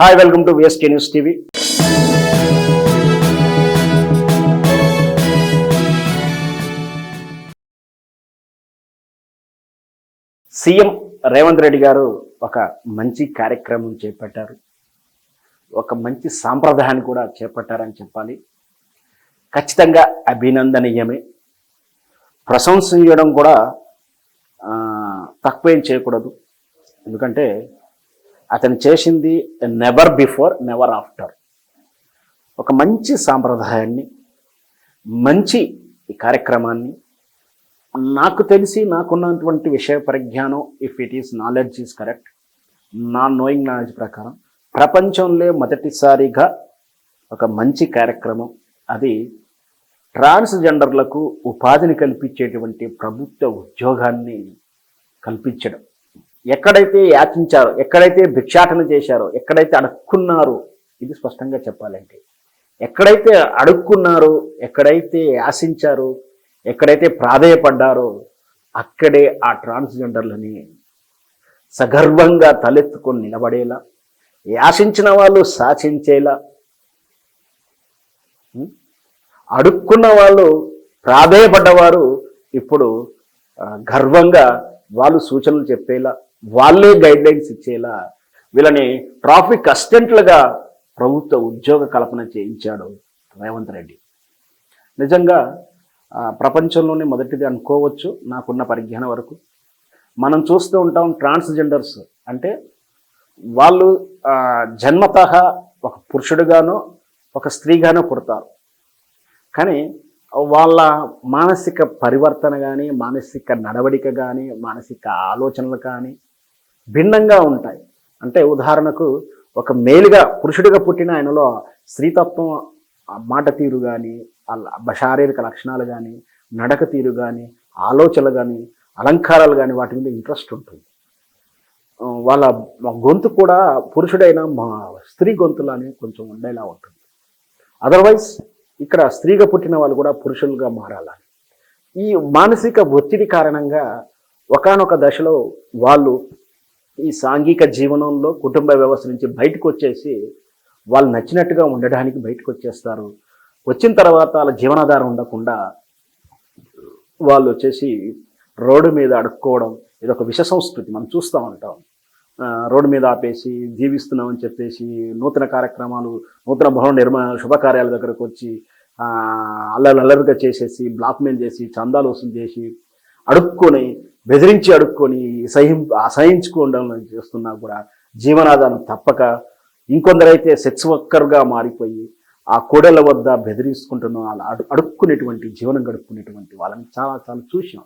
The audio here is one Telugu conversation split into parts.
Hi welcome to VSK news TV CM Revanth Reddy గారు ఒక మంచి కార్యక్రమం చేపట్టారు. ఒక మంచి సాంప్రదాయాన్ని కూడా చేపట్టారని చెప్పాలి. ఖచ్చితంగా అభినందనీయమే. ప్రశంసించడం కూడా తక్కువేం చేయకూడదు. ఎందుకంటే అతను చేసింది నెవర్ బిఫోర్ నెవర్ ఆఫ్టర్ ఒక మంచి సాంప్రదాయాన్ని మంచి ఈ కార్యక్రమాన్ని నాకు తెలిసి నాకున్నటువంటి విషయ పరిజ్ఞానం if it is knowledge is correct నా నోయింగ్ నాలెడ్జ్ ప్రకారం ప్రపంచంలో మొదటిసారిగా ఒక మంచి కార్యక్రమం అది ట్రాన్స్జెండర్లకు ఉపాధిని కల్పించేటువంటి ప్రభుత్వ ఉద్యోగాన్ని కల్పించడం. ఎక్కడైతే యాచించారో ఎక్కడైతే భిక్షాటన చేశారో ఎక్కడైతే అడుక్కున్నారో ఇది స్పష్టంగా చెప్పాలంటే ఎక్కడైతే అడుక్కున్నారో ఎక్కడైతే యాసించారో ఎక్కడైతే ప్రాధేయపడ్డారో అక్కడే ఆ ట్రాన్స్జెండర్లని సగర్వంగా తలెత్తుకొని నిలబడేలా యాసించిన వాళ్ళు శాసించేలా అడుక్కున్న వాళ్ళు ప్రాధేయపడ్డవారు ఇప్పుడు గర్వంగా వాళ్ళు సూచనలు చెప్పేలా వాళ్ళే గైడ్ లైన్స్ ఇచ్చేలా వీళ్ళని ట్రాఫిక్ అసిస్టెంట్లుగా ప్రభుత్వ ఉద్యోగ కల్పన చేయించాడు రేవంత్ రెడ్డి. నిజంగా ప్రపంచంలోనే మొదటిది అనుకోవచ్చు నాకున్న పరిజ్ఞానం వరకు. మనం చూస్తూ ఉంటాం ట్రాన్స్జెండర్స్ అంటే వాళ్ళు జన్మత జన్మతః ఒక పురుషుడుగానో ఒక స్త్రీగానో పుడతారు. కానీ వాళ్ళ మానసిక పరివర్తన కానీ మానసిక నడవడిక కానీ మానసిక ఆలోచనలు కానీ భిన్నంగా ఉంటాయి. అంటే ఉదాహరణకు ఒక మేలుగా పురుషుడిగా పుట్టిన ఆయనలో స్త్రీతత్వం మాట తీరు కానీ శారీరక లక్షణాలు కానీ నడక తీరు కానీ ఆలోచనలు కానీ అలంకారాలు కానీ వాటి మీద ఇంట్రెస్ట్ ఉంటుంది. వాళ్ళ గొంతు కూడా పురుషుడైన మా స్త్రీ గొంతులానే కొంచెం ఉండేలా ఉంటుంది. అదర్వైజ్ ఇక్కడ స్త్రీగా పుట్టిన వాళ్ళు కూడా పురుషులుగా మారాలని. ఈ మానసిక ఒత్తిడి కారణంగా ఒకానొక దశలో వాళ్ళు ఈ సాంఘిక జీవనంలో కుటుంబ వ్యవస్థ నుంచి బయటకు వచ్చేసి వాళ్ళు నచ్చినట్టుగా ఉండడానికి బయటకు వచ్చేస్తారు వచ్చిన తర్వాత వాళ్ళ జీవనాధారం ఉండకుండా వాళ్ళు వచ్చేసి రోడ్డు మీద అడుక్కోవడం ఇది ఒక విష సంస్కృతి మనం చూస్తూ ఉంటాం రోడ్డు మీద ఆపేసి జీవిస్తున్నామని చెప్పేసి నూతన కార్యక్రమాలు నూతన భవన నిర్మాణ శుభకార్యాల దగ్గరకు వచ్చి అల్లరి అల్లరిగా చేసేసి బ్లాక్మెయిల్ చేసి చందాలు వసూలు చేసి అడుక్కొని బెదిరించి అడుక్కొని సహిం అసహించుకోవడం చేస్తున్నా కూడా జీవనాధారం తప్పక ఇంకొందరైతే సెక్స్ వర్కర్గా మారిపోయి ఆ కోడల వద్ద బెదిరించుకుంటున్న వాళ్ళు అడు అడుక్కునేటువంటి జీవనం గడుపుకునేటువంటి వాళ్ళని చాలా చాలా చూసాం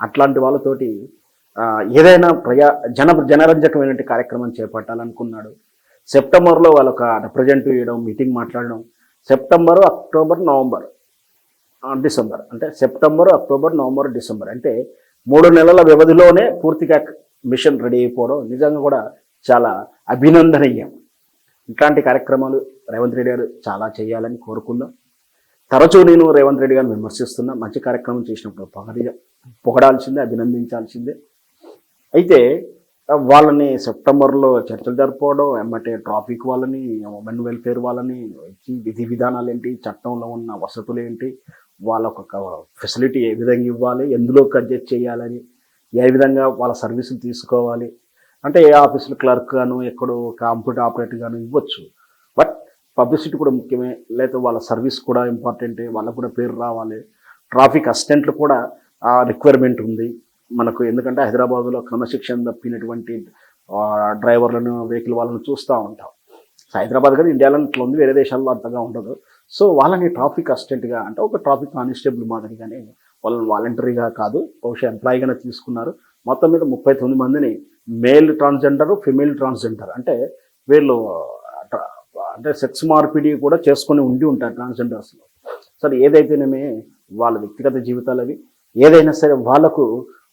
అట్లాంటి వాళ్ళతోటి ఏదైనా ప్రజా జన జనరంజకమైనటువంటి కార్యక్రమం చేపట్టాలనుకున్నాడు. సెప్టెంబర్లో వాళ్ళొక రిప్రజెంటివ్ ఇవ్వడం మీటింగ్ మాట్లాడడం సెప్టెంబర్ అక్టోబర్ నవంబర్ డిసెంబర్ అంటే సెప్టెంబర్ అక్టోబర్ నవంబర్ డిసెంబర్ అంటే మూడు నెలల వ్యవధిలోనే పూర్తిగా మిషన్ రెడీ అయిపోవడం నిజంగా కూడా చాలా అభినందనీయం. ఇట్లాంటి కార్యక్రమాలు రేవంత్ రెడ్డి గారు చాలా చేయాలని కోరుకుందాం. తరచూ నేను రేవంత్ రెడ్డి గారిని విమర్శిస్తున్నా. మంచి కార్యక్రమం చేసినప్పుడు పొగడి పొగడాల్సిందే అభినందించాల్సిందే. అయితే వాళ్ళని సెప్టెంబర్లో చర్చలు జరుపుకోవడం ఏమంటే ట్రాఫిక్ వాళ్ళని ఉమెన్ వెల్ఫేర్ వాళ్ళని విధి విధానాలు ఏంటి చట్టంలో ఉన్న వసతులు ఏంటి వాళ్ళకు ఒక ఫెసిలిటీ ఏ విధంగా ఇవ్వాలి ఎందులో అడ్జస్ట్ చేయాలని ఏ విధంగా వాళ్ళ సర్వీసులు తీసుకోవాలి. అంటే ఏ ఆఫీసులు క్లర్క్ గాను ఎక్కడో కంప్యూటర్ ఆపరేటర్ గాను ఇవ్వచ్చు. బట్ పబ్లిసిటీ కూడా ముఖ్యమే. లేదా వాళ్ళ సర్వీస్ కూడా ఇంపార్టెంటే వాళ్ళకు కూడా పేరు రావాలి. ట్రాఫిక్ అసిస్టెంట్లు కూడా ఆ రిక్వైర్మెంట్ ఉంది. మనకు ఎందుకంటే హైదరాబాద్లో క్రమశిక్షణ తప్పినటువంటి డ్రైవర్లను వెహికల్ వాళ్ళను చూస్తూ ఉంటాం. హైదరాబాద్ కదా ఇండియాలో ఇట్లా ఉంది వేరే దేశాల్లో అంతగా ఉండదు. సో వాళ్ళని ట్రాఫిక్ అసిస్టెంట్గా అంటే ఒక ట్రాఫిక్ కానిస్టేబుల్ మాదిరిగానే వాళ్ళని వాలంటరీగా కాదు బహుశా ఎంప్లాయీగానే తీసుకున్నారు. మొత్తం మీద ముప్పై తొమ్మిది మందిని మేల్ ట్రాన్స్జెండర్ ఫిమేల్ ట్రాన్స్జెండర్ అంటే వీళ్ళు ట్రా- అంటే సెక్స్ మార్పిడి కూడా చేసుకొని ఉండి ఉంటారు ట్రాన్స్జెండర్స్లో సరే ఏదైతేనేమే వాళ్ళ వ్యక్తిగత జీవితాలు అవి. ఏదైనా సరే వాళ్ళకు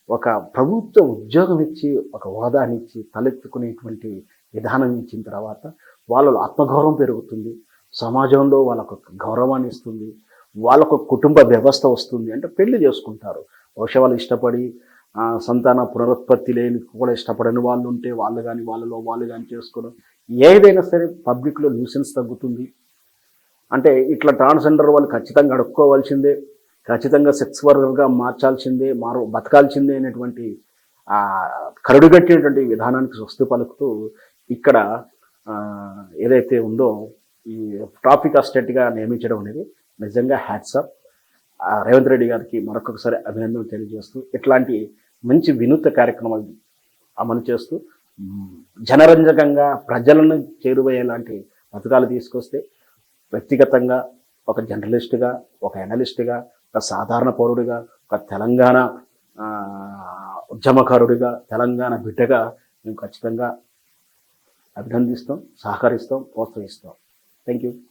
ఒక ప్రభుత్వ ఉద్యోగం ఇచ్చి ఒక హోదాని ఇచ్చి తలెత్తుకునేటువంటి విధానం ఇచ్చిన తర్వాత వాళ్ళలో ఆత్మగౌరవం పెరుగుతుంది. సమాజంలో వాళ్ళకు గౌరవాన్ని ఇస్తుంది వాళ్ళకు కుటుంబ వ్యవస్థ వస్తుంది అంటే పెళ్ళి చేసుకుంటారు. బహుశా వాళ్ళు ఇష్టపడి సంతాన పునరుత్పత్తి లేని కూడా ఇష్టపడని వాళ్ళు ఉంటే వాళ్ళు కానీ వాళ్ళలో వాళ్ళు కానీ చేసుకోవడం ఏదైనా సరే పబ్లిక్లో న్యూసెన్స్ తగ్గుతుంది. అంటే ఇట్లా ట్రాన్స్జెండర్ వాళ్ళు ఖచ్చితంగా అడుక్కోవాల్సిందే ఖచ్చితంగా సెక్స్ వర్కర్గా మార్చాల్సిందే మారు బతకాల్సిందే అనేటువంటి ఆ, విధానానికి స్వస్తి పలుకుతూ ఇక్కడ ఏదైతే ఉందో ఈ ట్రాఫిక్ అసిస్టెంట్గా నియమించడం అనేది నిజంగా హ్యాట్సప్ రేవంత్ రెడ్డి గారికి మరొకసారి అభినందనలు తెలియజేస్తూ ఇట్లాంటి మంచి వినూత్న కార్యక్రమాలు అమలు చేస్తూ జనరంజకంగా ప్రజలను చేరువయ్యేలాంటి పథకాలు తీసుకొస్తే వ్యక్తిగతంగా ఒక జర్నలిస్ట్గా ఒక ఎనలిస్ట్గా ఒక సాధారణ పౌరుడిగా ఒక తెలంగాణ ఉద్యమకారుడిగా తెలంగాణ బిడ్డగా మేము ఖచ్చితంగా అభినందిస్తాం సహకరిస్తాం ప్రోత్సహిస్తాం. Thank you.